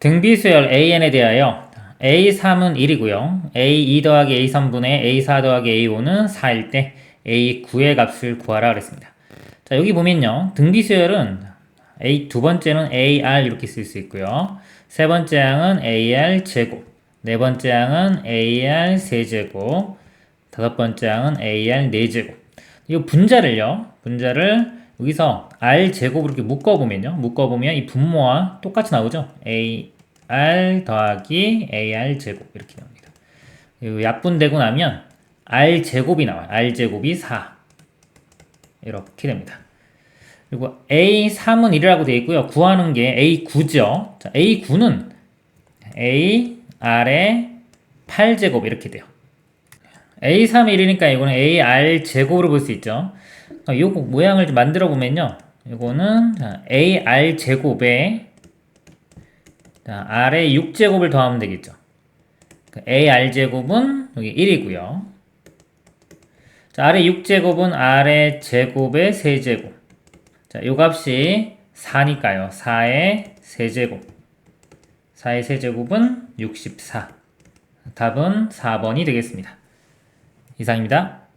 등비수열 AN에 대하여 A3은 1이고요. A2 더하기 A3분의 A4 더하기 A5는 4일 때 A9의 값을 구하라 그랬습니다. 자, 여기 보면요. 등비수열은 A 두 번째는 AR 이렇게 쓸 수 있고요. 세 번째 항은 AR 제곱, 네 번째 항은 AR 세제곱, 다섯 번째 항은 AR 네제곱. 이 분자를요. 분자를 여기서 R 제곱으로 이렇게 묶어보면요. 묶어보면 이 분모와 똑같이 나오죠. AR 더하기 AR 제곱 이렇게 나옵니다. 이 약분되고 나면 R 제곱이 나와요. R 제곱이 4 이렇게 됩니다. 그리고 A3은 1이라고 되어 있고요. 구하는 게 A9죠. 자, A9는 A, R의 8제곱 이렇게 돼요. A3이 1이니까 이거는 AR 제곱으로 볼 수 있죠. 이 모양을 좀 만들어 보면요. 이거는 자, AR 제곱에 자, R의 6제곱을 더하면 되겠죠. 그 AR 제곱은 여기 1이고요. 자, R의 6제곱은 R의 제곱의 세제곱. 자, 요 값이 4니까요. 4의 세제곱. 4의 세제곱은 64. 답은 4번이 되겠습니다. 이상입니다.